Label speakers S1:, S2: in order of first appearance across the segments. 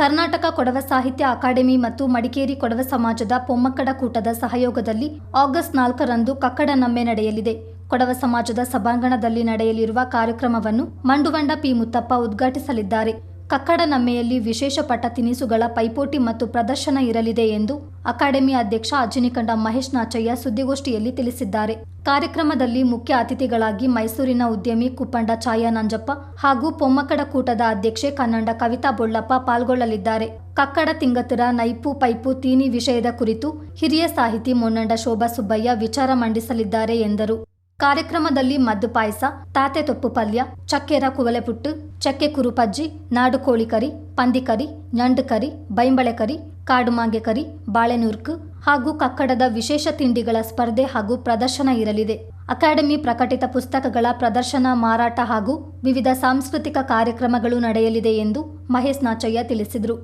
S1: ಕರ್ನಾಟಕ ಕೊಡವ ಸಾಹಿತ್ಯ ಅಕಾಡೆಮಿ ಮತ್ತು ಮಡಿಕೇರಿ ಕೊಡವ ಸಮಾಜದ ಪೊಮ್ಮಕ್ಕಡ ಕೂಟದ ಸಹಯೋಗದಲ್ಲಿ ಆಗಸ್ಟ್ ನಾಲ್ಕರಂದು ಕಕ್ಕಡ ನಮ್ಮೆ ನಡೆಯಲಿದೆ ಕೊಡವ ಸಮಾಜದ ಸಭಾಂಗಣದಲ್ಲಿ ನಡೆಯಲಿರುವ ಕಾರ್ಯಕ್ರಮವನ್ನು ಮಂಡುವಂಡ ಪಿ ಮುತ್ತಪ್ಪ ಉದ್ಘಾಟಿಸಲಿದ್ದಾರೆ ಕಕ್ಕಡ ನಮ್ಮೆಯಲ್ಲಿ ವಿಶೇಷ ಪಟ ತಿನಿಸುಗಳ ಪೈಪೋಟಿ ಮತ್ತು ಪ್ರದರ್ಶನ ಇರಲಿದೆ ಎಂದು ಅಕಾಡೆಮಿ ಅಧ್ಯಕ್ಷ ಅಜನಿಕಂಡ ಮಹೇಶ್ ನಾಚಯ್ಯ ಸುದ್ದಿಗೋಷ್ಠಿಯಲ್ಲಿ ತಿಳಿಸಿದ್ದಾರೆ ಕಾರ್ಯಕ್ರಮದಲ್ಲಿ ಮುಖ್ಯ ಅತಿಥಿಗಳಾಗಿ ಮೈಸೂರಿನ ಉದ್ಯಮಿ ಕುಪ್ಪಂಡ ಛಾಯಾ ನಂಜಪ್ಪ ಹಾಗೂ ಪೊಮ್ಮಕಡ ಕೂಟದ ಅಧ್ಯಕ್ಷೆ ಕನ್ನಡ ಕವಿತಾ ಬೊಳ್ಳಪ್ಪ ಪಾಲ್ಗೊಳ್ಳಲಿದ್ದಾರೆ ಕಕ್ಕಡ ತಿಂಗತರ ನೈಪು ಪೈಪು ತೀನಿ ವಿಷಯದ ಕುರಿತು ಹಿರಿಯ ಸಾಹಿತಿ ಮೊನ್ನಂಡ ಶೋಭಾ ಸುಬ್ಬಯ್ಯ ವಿಚಾರ ಮಂಡಿಸಲಿದ್ದಾರೆ ಎಂದರು ಕಾರ್ಯಕ್ರಮದಲ್ಲಿ ಮದ್ದು ಪಾಯಸ ತಾತೆ ತೊಪ್ಪು ಪಲ್ಯ ಚಕ್ಕೆರ ಕುವಲೆಪುಟ್ಟು ಚಕ್ಕೆ ಕುರುಪಜ್ಜಿ ನಾಡು ಕೋಳಿ ಕರಿ ಪಂದಿಕರಿ ನಂಡು ಕರಿ ಬೈಂಬಳೆ ಕರಿ ಕಾಡು ಮಾಂಗೆ ಕರಿ ಬಾಳೆನುರ್ಕು ಹಾಗೂ ಕಕ್ಕಡದ ವಿಶೇಷ ತಿಂಡಿಗಳ ಸ್ಪರ್ಧೆ ಹಾಗೂ ಪ್ರದರ್ಶನ ಇರಲಿದೆ ಅಕಾಡೆಮಿ ಪ್ರಕಟಿತ ಪುಸ್ತಕಗಳ ಪ್ರದರ್ಶನ ಮಾರಾಟ ಹಾಗೂ ವಿವಿಧ ಸಾಂಸ್ಕೃತಿಕ ಕಾರ್ಯಕ್ರಮಗಳು ನಡೆಯಲಿದೆ ಎಂದು ಮಹೇಶ್ ನಾಚಯ್ಯ ತಿಳಿಸಿದರು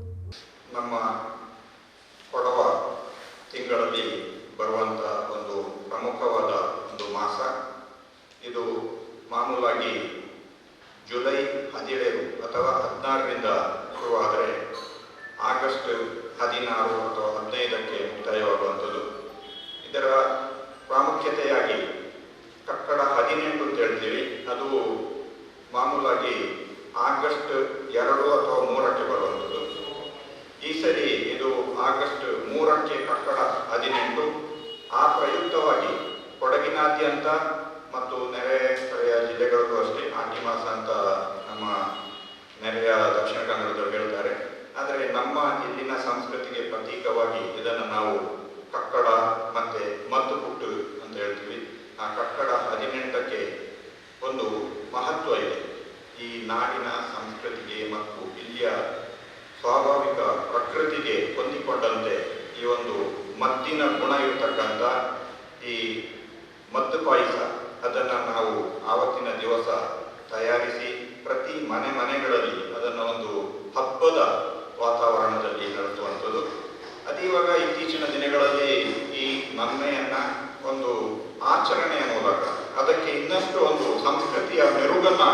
S2: ಪ್ರಮುಖವಾದ ಇದು ಮಾಮೂಲಾಗಿ ಜುಲೈ ಹದಿನೇಳು ಅಥವಾ ಹದಿನಾರರಿಂದ ಶುರುವಾದರೆ ಆಗಸ್ಟ್ ಹದಿನಾರು ಅಥವಾ ಹದಿನೈದಕ್ಕೆ ಮುಕ್ತಾಯವಾಗುವಂಥದ್ದು ಇದರ ಪ್ರಾಮುಖ್ಯತೆಯಾಗಿ ಕಟ್ಟಡ ಹದಿನೆಂಟು ಅಂತ ಹೇಳ್ತೀವಿ ಅದು ಮಾಮೂಲಾಗಿ ಆಗಸ್ಟ್ ಎರಡು ಅಥವಾ ಮೂರಕ್ಕೆ ಬರುವಂಥದ್ದು ಈ ಸರಿ ಇದು ಆಗಸ್ಟ್ ಮೂರಕ್ಕೆ ಕಟ್ಟಡ ಹದಿನೆಂಟು ಆ ಪ್ರಯುಕ್ತವಾಗಿ ಕೊಡಗಿನಾದ್ಯಂತ ಮದ್ದು ಪಾಯಸ ಅದನ್ನು ನಾವು ಆವತ್ತಿನ ದಿವಸ ತಯಾರಿಸಿ ಪ್ರತಿ ಮನೆ ಮನೆಗಳಲ್ಲಿ ಅದನ್ನು ಒಂದು ಹಬ್ಬದ ವಾತಾವರಣದಲ್ಲಿ ನಡೆಸುವಂಥದ್ದು ಅದೀವಾಗ ಇತ್ತೀಚಿನ ದಿನಗಳಲ್ಲಿ ಈ ನನ್ಮೆಯನ್ನು ಒಂದು ಆಚರಣೆಯ ಮೂಲಕ ಅದಕ್ಕೆ ಇನ್ನಷ್ಟು ಒಂದು ಸಂಸ್ಕೃತಿಯ ಮೆರುಗನ್ನು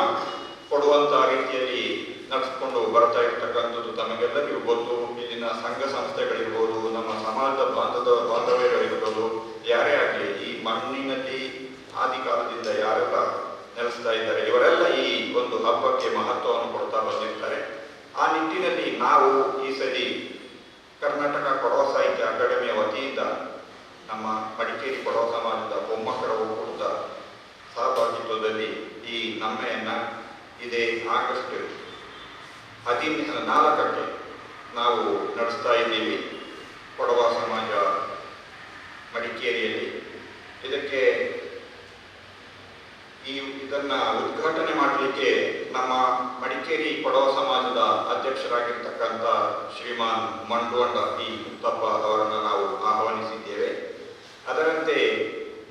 S2: ಕೊಡುವಂಥ ರೀತಿಯಲ್ಲಿ ನಡೆಸ್ಕೊಂಡು ಬರ್ತಾ ಇರ್ತಕ್ಕಂಥದ್ದು ತಮಗೆಲ್ಲರಿಗೂ ಗೊತ್ತು ಇಲ್ಲಿನ ಸಂಘ ಸಂಸ್ಥೆಗಳಿರ್ಬೋದು ನಮ್ಮ ಸಮಾಜದ ಬಾಂಧವ ಬಾಂಧವ್ಯಗಳಿರ್ಬೋದು ಯಾರೇ ಆಗಲಿ ಈ ಮಣ್ಣಿನಲ್ಲಿ ಆದಿಕಾಲದಿಂದ ಯಾರೆಲ್ಲ ನೆಲೆಸ್ತಾ ಇದ್ದಾರೆ ಇವರೆಲ್ಲ ಈ ಒಂದು ಹಬ್ಬಕ್ಕೆ ಮಹತ್ವವನ್ನು ಕೊಡ್ತಾ ಬಂದಿರ್ತಾರೆ ಆ ನಿಟ್ಟಿನಲ್ಲಿ ನಾವು ಈ ಸರಿ ಕರ್ನಾಟಕ ಕೊಡವ ಸಾಹಿತ್ಯ ಅಕಾಡೆಮಿಯ ವತಿಯಿಂದ ನಮ್ಮ ಮಡಿಕೇರಿ ಕೊಡವ ಸಮಾಜದ ಮೊಮ್ಮಕ್ಕಳ ಒಕ್ಕೂಟದ ಸಹಭಾಗಿತ್ವದಲ್ಲಿ ಈ ನಮ್ಮೆಯನ್ನು ಇದೇ ಆಗಸ್ಟ್ ಹದಿನೈದು ನಾಲ್ಕಕ್ಕೆ ನಾವು ನಡೆಸ್ತಾ ಇದ್ದೀವಿ ಕೊಡವ ಸಮಾಜ ಮಡಿಕೇರಿಯಲ್ಲಿ ಇದಕ್ಕೆ ಈ ಇದನ್ನ ಉದ್ಘಾಟನೆ ಮಾಡಲಿಕ್ಕೆ ನಮ್ಮ ಮಡಿಕೇರಿ ಕೊಡವ ಸಮಾಜದ ಅಧ್ಯಕ್ಷರಾಗಿರ್ತಕ್ಕಂಥ ಶ್ರೀಮಾನ್ ಮಂಡೋಂಡ ಪಿ ಉತ್ತಪ್ಪ ಅವರನ್ನು ನಾವು ಆಹ್ವಾನಿಸಿದ್ದೇವೆ ಅದರಂತೆ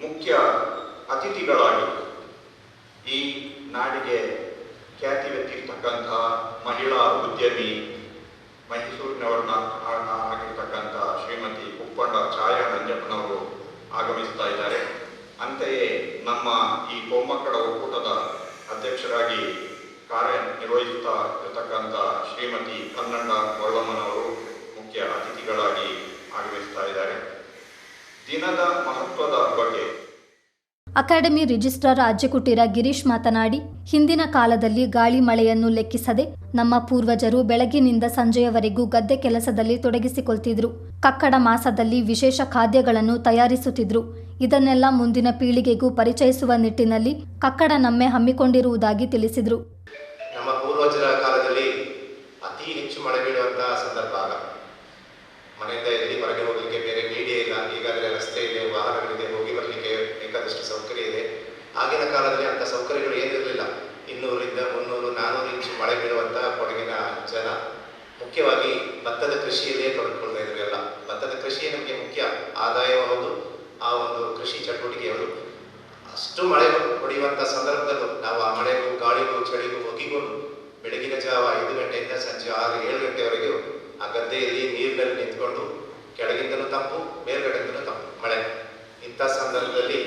S2: ಮುಖ್ಯ ಅತಿಥಿಗಳಾಗಿ ಈ ನಾಡಿಗೆ ಖ್ಯಾತಿ ವ್ಯಕ್ತಿರ್ತಕ್ಕಂಥ ಮಹಿಳಾ ಉದ್ಯಮಿ ಮೈಸೂರಿನವರನ್ನ ಆಗಿರ್ತಕ್ಕಂಥ ಶ್ರೀಮತಿ ಉಪ್ಪಂಡ ಛಾಯಾ ನಂಜಪ್ಪನವರು ಆಗಮಿಸಿದ್ದಾರೆ ನಮ್ಮ ಈ ಬೊಮ್ಮಕ್ಕಳ ಒಕ್ಕೂಟದ ಅಧ್ಯಕ್ಷರಾಗಿ ಕಾರ್ಯನಿರ್ವಹಿಸುತ್ತಾ ಇರತಕ್ಕಂಥ ಶ್ರೀಮತಿ ಕನ್ನಡ ಅವರು ಮುಖ್ಯ ಅತಿಥಿಗಳಾಗಿ ಆಗಮಿಸ್ತಾ ಇದ್ದಾರೆ ದಿನದ ಮಹತ್ವದ ಬಗ್ಗೆ
S1: ಅಕಾಡೆಮಿ ರಿಜಿಸ್ಟ್ರಾರ್ ಅಜ್ಜಕುಟೀರ ಗಿರೀಶ್ ಮಾತನಾಡಿ ಹಿಂದಿನ ಕಾಲದಲ್ಲಿ ಗಾಳಿ ಮಳೆಯನ್ನು ಲೆಕ್ಕಿಸದೆ ನಮ್ಮ ಪೂರ್ವಜರು ಬೆಳಗಿನಿಂದ ಸಂಜೆಯವರೆಗೂ ಗದ್ದೆ ಕೆಲಸದಲ್ಲಿ ತೊಡಗಿಸಿಕೊಳ್ತಿದ್ರು ಕಕ್ಕಡ ಮಾಸದಲ್ಲಿ ವಿಶೇಷ ಖಾದ್ಯಗಳನ್ನು ತಯಾರಿಸುತ್ತಿದ್ರು ಇದನ್ನೆಲ್ಲ ಮುಂದಿನ ಪೀಳಿಗೆಗೂ ಪರಿಚಯಿಸುವ ನಿಟ್ಟಿನಲ್ಲಿ ಕಕ್ಕಡ ನಮ್ಮೆ ಹಮ್ಮಿಕೊಂಡಿರುವುದಾಗಿ ತಿಳಿಸಿದರು
S2: ನಮ್ಮ ಪೂರ್ವಜರ ಕಾಲದಲ್ಲಿ ಅತಿ ಹೆಚ್ಚು ಮಳೆ ಬೀಳುವಂತಹ ಸಂದರ್ಭ ಆಗಿನ ಕಾಲದಲ್ಲಿ ಅಂತ ಸೌಕರ್ಯಗಳು ಏನಿರಲಿಲ್ಲ ಇನ್ನೂರಿಂದ ಮುನ್ನೂರು ನಾನೂರು ಇಂಚು ಮಳೆ ಬೀಳುವಂಥ ಕೊಡಗಿನ ಜನ ಮುಖ್ಯವಾಗಿ ಭತ್ತದ ಕೃಷಿಯಲ್ಲೇ ತೊಡಗಿಕೊಳ್ತಾ ಇದ್ರು ಭತ್ತದ ಕೃಷಿಯೇ ನಮಗೆ ಮುಖ್ಯ ಆದಾಯವೂ ಆ ಒಂದು ಕೃಷಿ ಚಟುವಟಿಕೆಯವರು ಅಷ್ಟು ಮಳೆ ಹೊಡೆಯುವಂಥ ಸಂದರ್ಭದಲ್ಲೂ ನಾವು ಆ ಮಳೆಗೂ ಗಾಳಿಗೂ ಚಳಿಗೂ ಒಗ್ಗಿಕೊಂಡು ಬೆಳಗಿನ ಜಾವ ಐದು ಗಂಟೆಯಿಂದ ಸಂಜೆ ಆರು ಏಳು ಗಂಟೆವರೆಗೂ ಆ ಗದ್ದೆಯಲ್ಲಿ ನೀರಿನಲ್ಲಿ ನಿಂತ್ಕೊಂಡು ಕೆಳಗಿಂದಲೂ ತಂಪು ಮೇಲ್ಗಡೆಯಿಂದಲೂ ತಂಪು ಮಳೆ ಇಂಥ ಸಂದರ್ಭದಲ್ಲಿ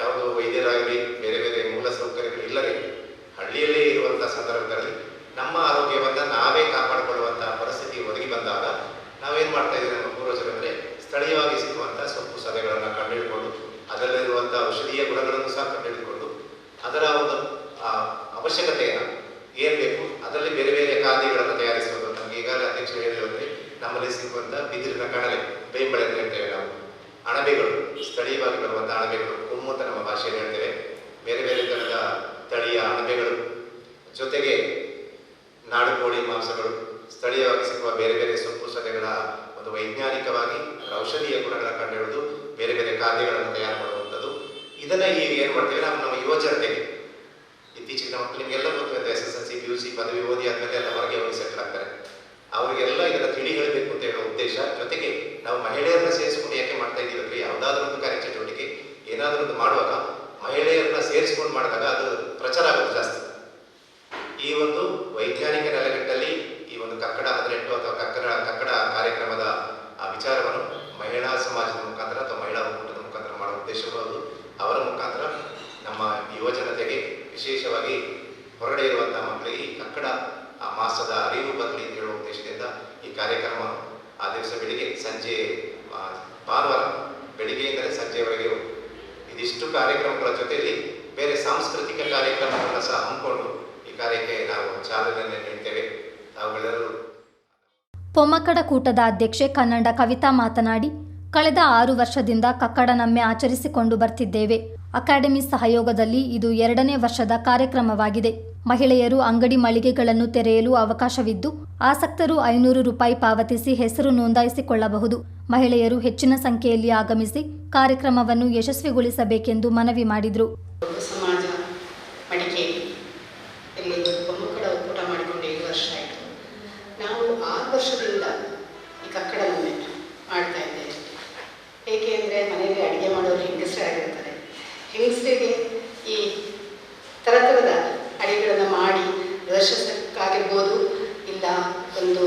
S2: ಯಾವುದೋ ವೈದ್ಯರಾಗಲಿ ಬೇರೆ ಬೇರೆ ಮೂಲ ಸೌಕರ್ಯಗಳು ಇಲ್ಲದೆ ಹಳ್ಳಿಯಲ್ಲೇ ಇರುವಂತಹ ಸಂದರ್ಭದಲ್ಲಿ ನಮ್ಮ ಆರೋಗ್ಯವನ್ನು ನಾವೇ ಕಾಪಾಡಿಕೊಳ್ಳುವಂತಹ ಪರಿಸ್ಥಿತಿ ಒದಗಿ ಬಂದಾಗ ನಾವೇನು ಮಾಡ್ತಾ ಇದ್ದೀವಿ ನಮ್ಮ ಪೂರ್ವಜರು ಸ್ಥಳೀಯವಾಗಿ ಸಿಗುವಂಥ ಸೊಪ್ಪು ಸದೆಗಳನ್ನು ಕಂಡುಹಿಡಿಕೊಂಡು ಅದರಲ್ಲಿರುವಂತಹ ಔಷಧೀಯ ಗುಣಗಳನ್ನು ಸಹ ಕಂಡುಹಿಡಿಕೊಂಡು ಅದರ ಒಂದು ಅವಶ್ಯಕತೆಯನ್ನು ಅಂತ ನಮ್ಮ ಭಾಷೆಯಲ್ಲಿ ಹೇಳ್ತೇವೆ ಬೇರೆ ಬೇರೆ ತರಹದ ತಳಿಯ ಅಣಬೆಗಳು ಜೊತೆಗೆ ನಾಡು ಕೋಳಿ ಮಾಂಸಗಳು ಸ್ಥಳೀಯವಾಗಿ ಸಿಗುವ ಬೇರೆ ಬೇರೆ ಸೊಪ್ಪು ಸೊಲೆಗಳ ಒಂದು ವೈಜ್ಞಾನಿಕವಾಗಿ ಅದರ ಔಷಧೀಯ ಗುಣಗಳ ಕಂಡುಹಿಡಿದು ಬೇರೆ ಬೇರೆ ಖಾದ್ಯಗಳನ್ನು ತಯಾರು ಮಾಡುವಂಥದ್ದು ಇದನ್ನ ಈಗ ಏನು ಮಾಡ್ತೇವೆ ನಾವು ನಮ್ಮ ಯುವ ಜನತೆಗೆ ಇತ್ತೀಚಿನ ಮಕ್ಕಳು ನಿಮಗೆಲ್ಲ ಗೊತ್ತಿರುತ್ತೆ S S L C P U C ಪದವಿ ಓದಿ ಆದಮೇಲೆ ಎಲ್ಲ ಹೊರಗೆ ಹೋಗಿ ಸೆಟ್ಲ್ ಆಗ್ತಾರೆ ಅವರಿಗೆಲ್ಲ ಇದನ್ನ ತಿಳಿ ಹೇಳಬೇಕು ಅಂತ ಹೇಳೋ ಉದ್ದೇಶ ಜೊತೆಗೆ ನಾವು ಮಹಿಳೆಯರನ್ನ ಸೇರಿಸಿಕೊಂಡು ಯಾಕೆ ಮಾಡ್ತಾ ಇದ್ದೀವಿ ಯಾವುದಾದ್ರೂ ಒಂದು ಕಾರ್ಯಚಟುವಟಿಕೆ ಏನಾದರೂ ಮಾಡುವಾಗ ಮಹಿಳೆಯರನ್ನ ಸೇರಿಸ್ಕೊಂಡು ಮಾಡಿದಾಗ ಅದು ಪ್ರಚಾರ ಆಗುತ್ತೆ ಜಾಸ್ತಿ ಈ ಒಂದು ವೈಜ್ಞಾನಿಕ ನೆಲೆಗಟ್ಟಲ್ಲಿ ಈ ಒಂದು ಕಕ್ಕಡ ಹದಿನೆಂಟು ಅಥವಾ ಕಕ್ಕಡ ಕಕ್ಕಡ ಕಾರ್ಯಕ್ರಮದ ಆ ವಿಚಾರವನ್ನು ಮಹಿಳಾ ಸಮಾಜದ ಮುಖಾಂತರ ಅಥವಾ ಮಹಿಳಾ ಒಕ್ಕೂಟದ ಮುಖಾಂತರ ಮಾಡುವ ಉದ್ದೇಶವು ಅವರ ಮುಖಾಂತರ ನಮ್ಮ ಯುವ ಜನತೆಗೆ ವಿಶೇಷವಾಗಿ ಹೊರಗಡೆ ಇರುವಂತಹ ಮಕ್ಕಳಿಗೆ ಈ ಕಕ್ಕಡ ಆ ಮಾಸದ ಅರಿವು ಬದಲಿ ಅಂತ ಹೇಳುವ ಉದ್ದೇಶದಿಂದ ಈ ಕಾರ್ಯಕ್ರಮ ಆ ದಿವಸ ಬೆಳಿಗ್ಗೆ ಸಂಜೆ ಭಾನುವಾರ ಬೆಳಿಗ್ಗೆಯಿಂದಲೇ ಸಂಜೆವರೆಗೆ ಇದಿಷ್ಟು ಕಾರ್ಯಕ್ರಮಗಳ ಜೊತೆಯಲ್ಲಿ ಬೇರೆ ಸಾಂಸ್ಕೃತಿಕ ಕಾರ್ಯಕ್ರಮಗಳನ್ನು ಸಹ ಹಮ್ಮಿಕೊಂಡು ಈ ಕಾರ್ಯಕ್ಕೆ ನಾವು ಚಾಲನೆ ನೀಡ್ತೇವೆ ತಾವುಗಳೆಲ್ಲರೂ
S1: ಪೊಮ್ಮಕ್ಕಡ ಕೂಟದ ಅಧ್ಯಕ್ಷೆ ಕನ್ನಡ ಕವಿತಾ ಮಾತನಾಡಿ ಕಳೆದ ಆರು ವರ್ಷದಿಂದ ಕಕ್ಕಡ ನಮ್ಮೆ ಆಚರಿಸಿಕೊಂಡು ಬರ್ತಿದ್ದೇವೆ ಅಕಾಡೆಮಿ ಸಹಯೋಗದಲ್ಲಿ ಇದು ಎರಡನೇ ವರ್ಷದ ಕಾರ್ಯಕ್ರಮವಾಗಿದೆ ಮಹಿಳೆಯರು ಅಂಗಡಿ ಮಳಿಗೆಗಳನ್ನು ತೆರೆಯಲು ಅವಕಾಶವಿದ್ದು ಆಸಕ್ತರು ಐನೂರು ರೂಪಾಯಿ ಪಾವತಿಸಿ ಹೆಸರು ನೋಂದಾಯಿಸಿಕೊಳ್ಳಬಹುದು ಮಹಿಳೆಯರು ಹೆಚ್ಚಿನ ಸಂಖ್ಯೆಯಲ್ಲಿ ಆಗಮಿಸಿ ಕಾರ್ಯಕ್ರಮವನ್ನು ಯಶಸ್ವಿಗೊಳಿಸಬೇಕೆಂದು ಮನವಿ ಮಾಡಿದರು
S3: ಹೆಂಗಸರಿಗೆ ಈ ಮಾಡಿ ಪ್ರದರ್ಶಿಸಕ್ಕಾಗಿರ್ಬೋದು ಇಲ್ಲ ಒಂದು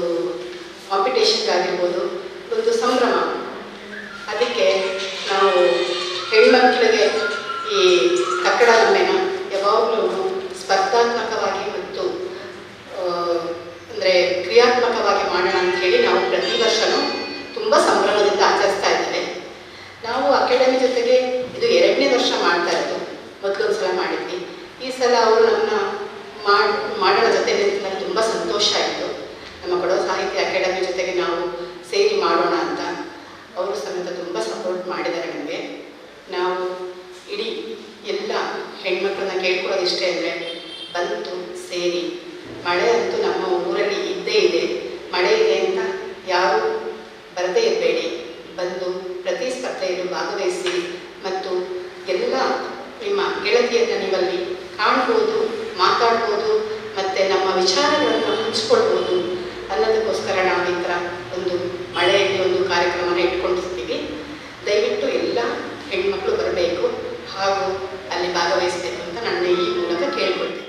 S3: ಕಾಂಪಿಟೇಷನ್ಗಾಗಿರ್ಬೋದು ಒಂದು ಸಂಭ್ರಮ ಅದಕ್ಕೆ ನಾವು ಮಕ್ಕಳಿಗೆ ಈ ಕಟ್ಟಡ ಲಂಬೆನ ಯಾವಾಗಲೂ ಸ್ಪರ್ಧಾತ್ಮಕವಾಗಿ ಮತ್ತು ಅಂದರೆ ಕ್ರಿಯಾತ್ಮಕವಾಗಿ ಮಾಡೋಣ ಅಂತ ಹೇಳಿ ನಾವು ಪ್ರತಿ ವರ್ಷವೂ ತುಂಬ ಸಂಭ್ರಮದಿಂದ ಆಚರಿಸ್ತಾ ಇದ್ದೇವೆ ನಾವು ಅಕಾಡೆಮಿ ಜೊತೆಗೆ ಇದು ಎರಡನೇ ವರ್ಷ ಮಾಡ್ತಾ ಇರೋದು ಮೊದಲೊಂದು ಸಲ ಮಾಡಿದ್ವಿ ಈ ಸಲ ಅವರು ನಮ್ಮ ಮಾಡಿ ಮಾಡೋಣ ಜೊತೆ ನಿಂತು ತುಂಬ ಸಂತೋಷ ಆಯಿತು ನಮ್ಮ ಕೊಡವ ಸಾಹಿತ್ಯ ಅಕಾಡೆಮಿ ಜೊತೆಗೆ ನಾವು ಸೇರಿ ಮಾಡೋಣ ಅಂತ ಅವರು ಸಮೇತ ತುಂಬ ಸಪೋರ್ಟ್ ಮಾಡಿದ್ದಾರೆ ನನಗೆ ನಾವು ಇಡೀ ಎಲ್ಲ ಹೆಣ್ಮಕ್ಳನ್ನ ಕೇಳ್ಕೊಳ್ಳೋದು ಇಷ್ಟೇ ಅಂದರೆ ಬಂತು ಸೇರಿ ಮಳೆ ಅಂತೂ ನಮ್ಮ ಊರಲ್ಲಿ ಇದ್ದೇ ಇದೆ ಮಳೆ ಇದೆ ಅಂತ ಯಾರು ಬರದೇ ಇರಬೇಡಿ ಬಂದು ಪ್ರತಿ ಸ್ಪರ್ಧೆಯಲ್ಲಿ ಭಾಗವಹಿಸಿ ಮತ್ತು ಎಲ್ಲ ನಿಮ್ಮ ಗೆಳತಿಯನ್ನು ನೀವಲ್ಲಿ ಕಾಣಬಹುದು ವಿಚಾರಗಳನ್ನು ಹಂಚ್ಕೊಳ್ಬೋದು ಅನ್ನೋದಕ್ಕೋಸ್ಕರ ನಾವು ಈ ಥರ ಒಂದು ಮಳೆಯಲ್ಲಿ ಒಂದು ಕಾರ್ಯಕ್ರಮನ ಇಟ್ಕೊಂಡಿರ್ತೀವಿ ದಯವಿಟ್ಟು ಎಲ್ಲ ಹೆಣ್ಮಕ್ಳು ಬರಬೇಕು ಹಾಗೂ ಅಲ್ಲಿ ಭಾಗವಹಿಸಬೇಕು ಅಂತ ನನ್ನ ಈ ಮೂಲಕ ಕೇಳ್ಕೊಳ್ತೀನಿ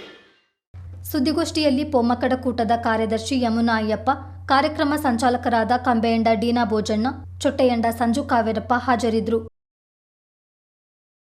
S1: ಸುದ್ದಿಗೋಷ್ಠಿಯಲ್ಲಿ ಪೊಮ್ಮಕ್ಕಡ ಕೂಟದ ಕಾರ್ಯದರ್ಶಿ ಯಮುನಾ ಅಯ್ಯಪ್ಪ ಕಾರ್ಯಕ್ರಮ ಸಂಚಾಲಕರಾದ ಕಂಬೆಯಂಡ ಡೀನಾ ಬೋಜಣ್ಣ ಚೊಟ್ಟೆಯಂಡ ಸಂಜು ಕಾವೇರಪ್ಪ ಹಾಜರಿದ್ದರು